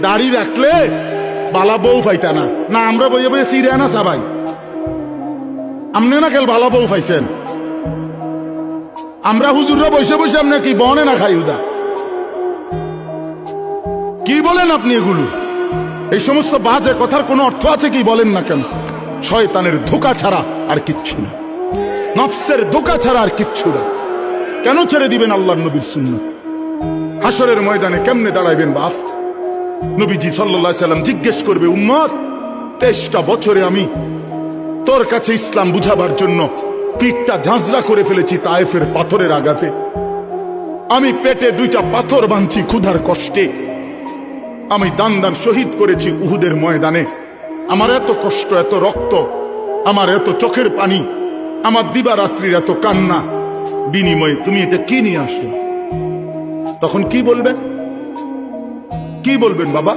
দাড়ি রাখলে বালা বউ পাইতা না। না, আমরা বইয়ে বইয়ে সিরিয়া না সাবাই আমনে না খেল বালা বউ পাইছেন আমরা হুজুররা বসে বসে আপনি কি বনে না খাই উদা। কি বলেন আপনি এগুলো? এই সমস্ত বাজে কথার কোনো অর্থ আছে কি বলেন না কেন? শয়তানের ধোকা ছাড়া আর কিচ্ছু না। নফসের ধোকা ছাড়া আর কিচ্ছু না। কেন ছেড়ে দিবেন আল্লাহর নবীর সুন্নত? হাসরের ময়দানে কেমনে দাঁড়াইবেন বাপ? নবীজি আলাইহি সাল্লাম জিজ্ঞেস করবে, উম্মত, তেইশটা বছরে আমি তোর কাছে ইসলাম বুঝাবার জন্য পিঠটা ঝাঁঝরা করে ফেলেছি তায়েফের পাথরের আঘাতে। আমি পেটে দুইটা পাথর বাঁধছি ক্ষুধার কষ্টে। আমি দান দান শহীদ করেছি উহুদের ময়দানে। আমার এত কষ্ট, এত রক্ত, আমার এত চোখের পানি, আমার দিবারাত্রির এত কান্না। বিনিময়ে তুমি এটা কি নিয়ে আসলে? তখন কি বলবেন? কি বলবেন বাবা?